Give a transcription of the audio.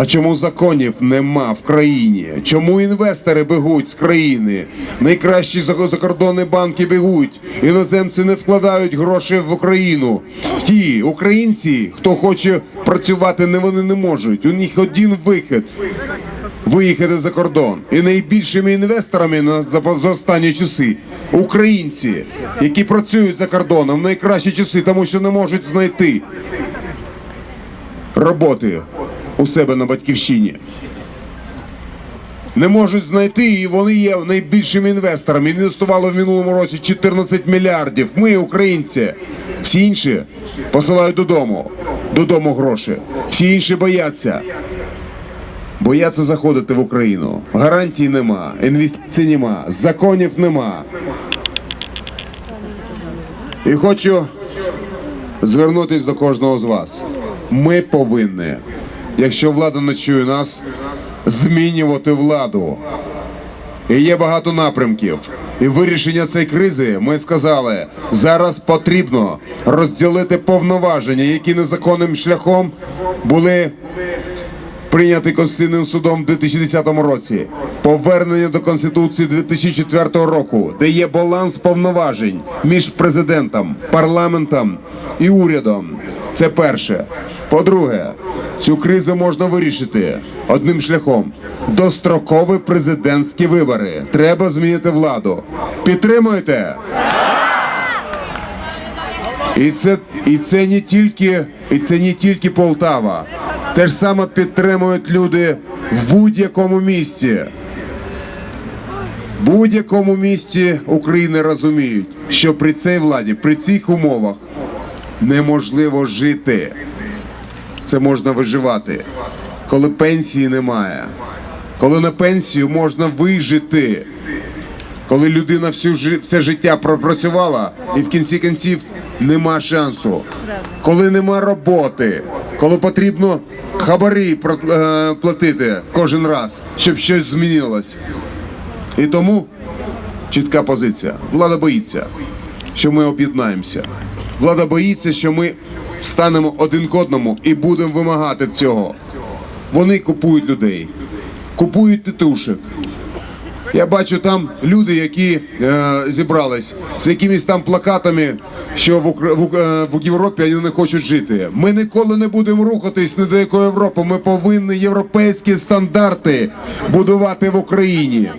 А чому законів нема в країні? Чому інвестори бегуть з країни? Найкращі за- закордонні банки бегуть. Іноземці не вкладають гроші в Україну. Ті українці, хто хоче працювати, не вони не можуть. У них один вихід. Виїхати за кордон. І найбільшими інвесторами на за, за останні часи українці, які працюють за кордоном в найкращі часи, тому що не можуть знайти роботи у себе на батьківщині. Не можуть знайти, і вони є найбільшими інвесторами. Інвестували в минулому році 14 мільярдів. Ми, українці, всі інші посилають додому. Додому гроші. Всі інші бояться. Бояться заходити в Україну. Гарантій нема, інвестицій нема, законів нема. І хочу звернутися до кожного з вас. Ми повинні, якщо влада не чує нас, змінювати владу. І є багато напрямків. І вирішення цієї кризи ми сказали, зараз потрібно розділити повноваження, які незаконним шляхом були прийнятий Конституційним судом в 2010 році, повернення до Конституції 2004 року, де є баланс повноважень між президентом, парламентом і урядом. Це перше. По-друге, цю кризу можна вирішити одним шляхом: дострокові президентські вибори. Треба змінити владу. Підтримуєте? І це, і це не тільки, і це не тільки Полтава. Те ж саме підтримують люди в будь-якому місті. В будь-якому місті України розуміють, що при цій владі, при цих умовах неможливо жити. Це можна виживати, коли пенсії немає. Коли на пенсію можна вижити. Коли людина всю все життя пропрацювала і в кінці кінців нема шансу, коли нема роботи, коли потрібно хабарі е, платити кожен раз, щоб щось змінилось. І тому чітка позиція. Влада боїться, що ми об'єднаємося. Влада боїться, що ми станемо один к одному і будемо вимагати цього. Вони купують людей, купують титушек. Я бачу там люди, які е, зібрались з якимись там плакатами, що в, в, е, в Європі вони не хочуть жити. Ми ніколи не будемо рухатись ні до якої Європи. Ми повинні європейські стандарти будувати в Україні.